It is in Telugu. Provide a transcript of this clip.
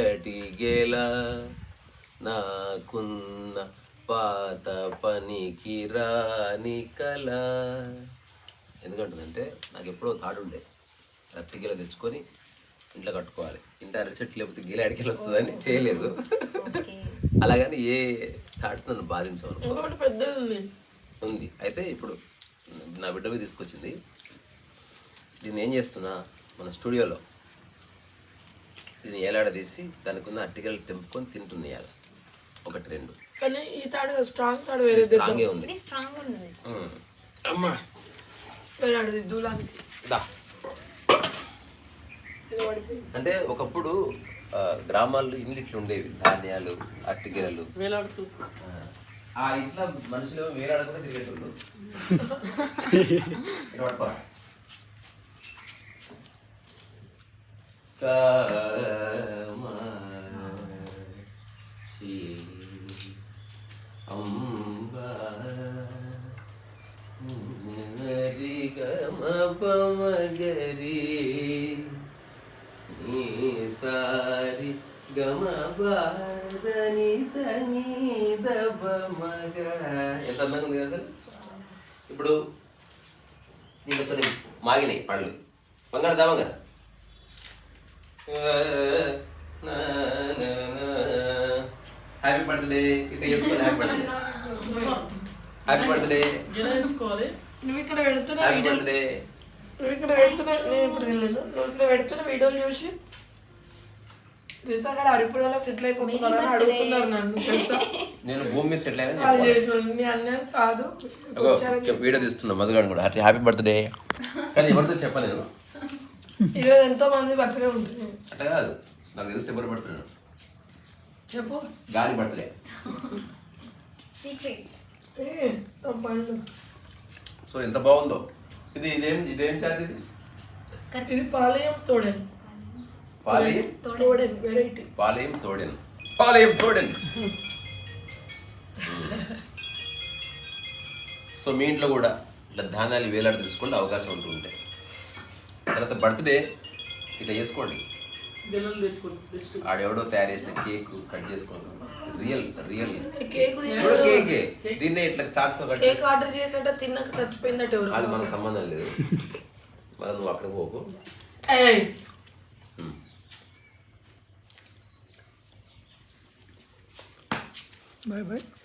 అడిగేలా నాకున్న పాత పనికి రాని కల. ఎందుకంటుందంటే నాకు ఎప్పుడో తాడు ఉండే. అట్టిగీల తెచ్చుకొని ఇంట్లో కట్టుకోవాలి. ఇంట్లో అరటి చెట్లు లేకపోతే గీల అడిగేలు వస్తుందని చేయలేదు. అలాగని ఏ థాట్స్ నన్ను బాధించవు అనుకో. ఇంకోటి పెద్దది ఉంది. ఉంది. అయితే ఇప్పుడు నా బిడ్డ మీద తీసుకొచ్చింది. దీన్ని ఏం చేస్తున్నా మన స్టూడియోలో దీన్ని ఏలాడదీసి దానికి ఉన్న అట్టికలు తెంపుకొని తింటున్నాయాలి ఒకటి రెండు. కానీ ఈ తాడు స్ట్రాంగ్ తాడు వేరే స్ట్రాంగే ఉంది. Strong um. అమ్మా. వేలాడుది దూలానికి. దా. అంటే ఒకప్పుడు గ్రామాల్లో ఇండ్లు ఇట్లా ఉండేవి ధాన్యాలు అట్టిగిరలు. వేలాడుతూ. ఆ ఇంట్లో మనుషులు వేలాడకుండా తిరిగేటోళ్ళు ఇటు పట్టుకోరా. కామాక్షి అంబా హరి గమపమగరి నీ సారి గమ బాదని సంగీత మగ ఎంత అందంగా ఉంది కదా ఇప్పుడు దీంతో మాగినాయి పళ్ళు బంగారు దామా కదా? Happy birthday. ఇట్లా చేసుకోవాలి హ్యాపీ బర్త్డే. Happy birthday. నువ్వు ఇక్కడ పెడుతున్న వీడియో నువ్వు ఇక్కడ పెడుతున్న నేను ఇప్పుడు తినలేదు. నువ్వు ఇక్కడ పెడుతున్న వీడియోలు చూసి రిసా గారు అరిపురాలో సెటిల్ అయిపోతున్నారు అని అడుగుతున్నారు నన్ను తెలుసా? నేను భూమి మీద సెటిల్ అయినా అన్యాయం కాదు. వచ్చారని వీడియో తీస్తున్నా మధుగాడు కూడా. హ్యాపీ హ్యాపీ బర్త్డే కానీ ఎవరితో చెప్పలేను ఈరోజు ఎంతో మంది బర్త్డే ఉంటుంది. అట్లా కాదు. నాకు తెలిసి ఎవరు పడుతున్నాడు చెప్పు. గాలి బర్త్డే. సీక్రెట్ సో ఎంత బాగుందో. ఇది ఇదేం ఇదేం చాట్ ఇది? ఇది పాలయం తోడేన్ పాలయం తోడేన్ వెరైటీ. పాలయం తోడెన్. పాలయం తోడెన్. సో మీ ఇంట్లో కూడా ఇట్లా ధాన్యాలు వేలాడి తీసుకుంటే అవకాశం ఉంటూ ఉంటాయి తర్వాత బర్త్డే ఇట్లా చేసుకోండి. ఆడెవడో తయారు చేసిన కేక్ కట్ చేసుకోండి. Real real. కేక్ దీన్నే ఇట్లా చాక్తో కట్ కేక్ ఆర్డర్ చేసేట తిన్నాక చచ్చిపోయిందట ఎవరు? అది మనకు సంబంధం లేదు. మరి నువ్వు అక్కడికి పోకు. Bye bye.